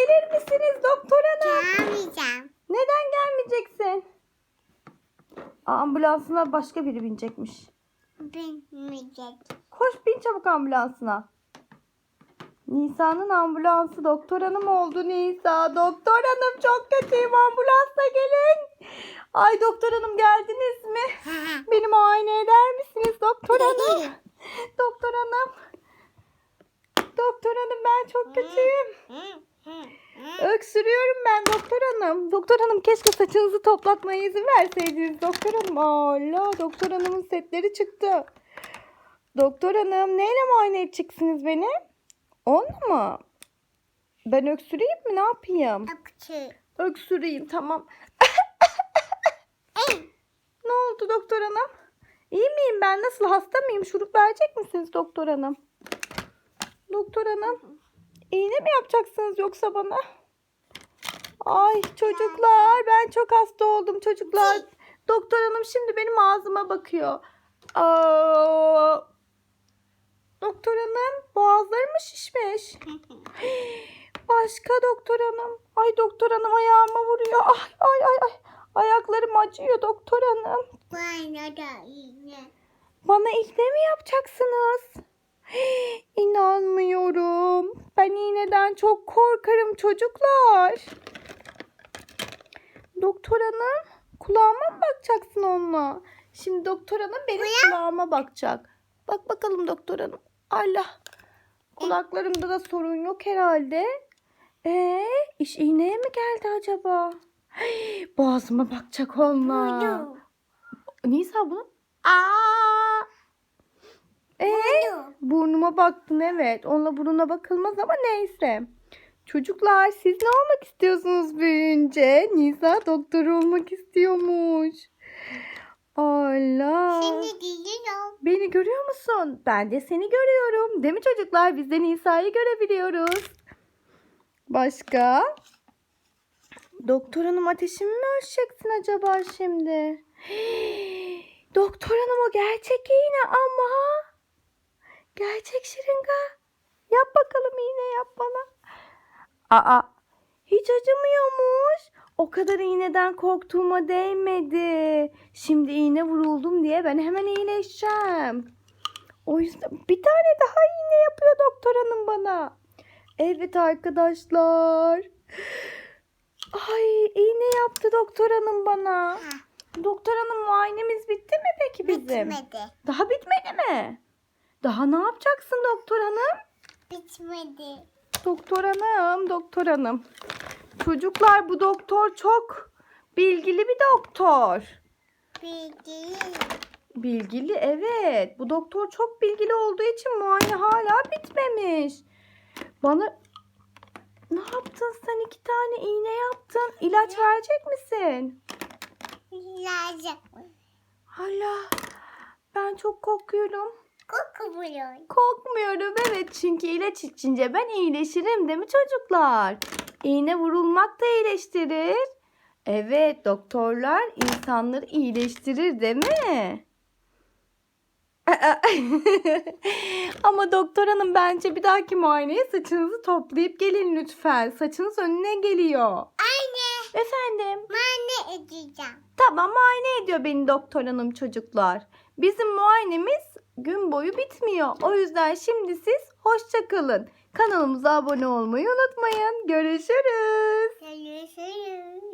gelir misiniz doktor hanım? Gelmeyeceğim. Neden gelmeyeceksin? Ambulansına başka biri binecekmiş. Bilmeyecek. Koş bin çabuk ambulansına. Nisa'nın ambulansı doktor hanım oldu Nisa. Doktor hanım çok kötüyüm ambulansla gelin. Ay doktor hanım geldiniz mi? Beni muayene eder misiniz doktor hanım? doktor hanım. Doktor hanım ben çok kötüyüm. Öksürüyorum ben doktor hanım. Doktor hanım keşke saçınızı toplatmaya izin verseydiniz doktor hanım. Allah doktor hanımın setleri çıktı. Doktor hanım neyle muayene edeceksiniz beni? Onunla mı? Ben öksüreyim mi ne yapayım? Öpçü. Öksüreyim tamam. ne oldu doktor hanım? İyi miyim ben? Nasıl hasta mıyım? Şurup verecek misiniz doktor hanım? Doktor hanım. İğne mi yapacaksınız yoksa bana? Ay çocuklar ben çok hasta oldum çocuklar. Doktor hanım şimdi benim ağzıma bakıyor. Aa, doktor hanım boğazları mı şişmiş? Başka doktor hanım. Ay doktor hanım ayağıma vuruyor. Ay ay ay ay. Ayaklarım acıyor doktor hanım. Bana da iğne. Bana iğne mi yapacaksınız? İnanmıyorum. Ben iğneden çok korkarım çocuklar. Doktor hanım kulağıma mı bakacaksın onunla? Şimdi doktor hanım benim kulağıma bakacak. Bak bakalım doktor hanım. Allah. Kulaklarımda da sorun yok herhalde. Ee, iş iğneye mi geldi acaba? Hey, boğazıma bakacak onunla. Nisa bunu. Aa! Burnuma baktın evet. Onunla burnuna bakılmaz ama neyse. Çocuklar siz ne olmak istiyorsunuz büyüyünce? Nisa doktor olmak istiyormuş. Allah. Beni görüyor musun? Ben de seni görüyorum. Değil mi çocuklar? Biz de Nisa'yı görebiliyoruz. Başka? Doktor hanım ateşimi mi ölçeceksin acaba şimdi? Doktor hanım o gerçek iğne ama. Gerçek şırınga. Yap bakalım iğne yap bana. Aa hiç acımıyormuş. O kadar iğneden korktuğuma değmedi. Şimdi iğne vuruldum diye ben hemen iyileşeceğim. O yüzden bir tane daha iğne yapıyor doktor hanım bana. Evet arkadaşlar. Ay iğne yaptı doktor hanım bana. Doktor hanım muayenemiz bitti mi peki bizim? Bitmedi. Daha bitmedi mi? Daha ne yapacaksın doktor hanım? Bitmedi. Doktor hanım, doktor hanım. Çocuklar bu doktor çok bilgili bir doktor. Bilgi. Bilgili evet. Bu doktor çok bilgili olduğu için muayene hala bitmemiş. Bana ne yaptın sen iki tane iğne yaptın. İlaç verecek misin? Lazım. Hala ben çok korkuyorum. Buluyor. Korkmuyorum evet çünkü ilaç içince ben iyileşirim değil mi çocuklar? İğne vurulmak da iyileştirir. Evet doktorlar insanları iyileştirir değil mi? Ama doktor hanım bence bir dahaki muayeneye saçınızı toplayıp gelin lütfen. Saçınız önüne geliyor. Anne. Efendim? Ben ne edeceğim? Tamam muayene ediyor beni doktor hanım çocuklar. Bizim muayenemiz gün boyu bitmiyor. O yüzden şimdi siz hoşça kalın. Kanalımıza abone olmayı unutmayın. Görüşürüz. Görüşürüz.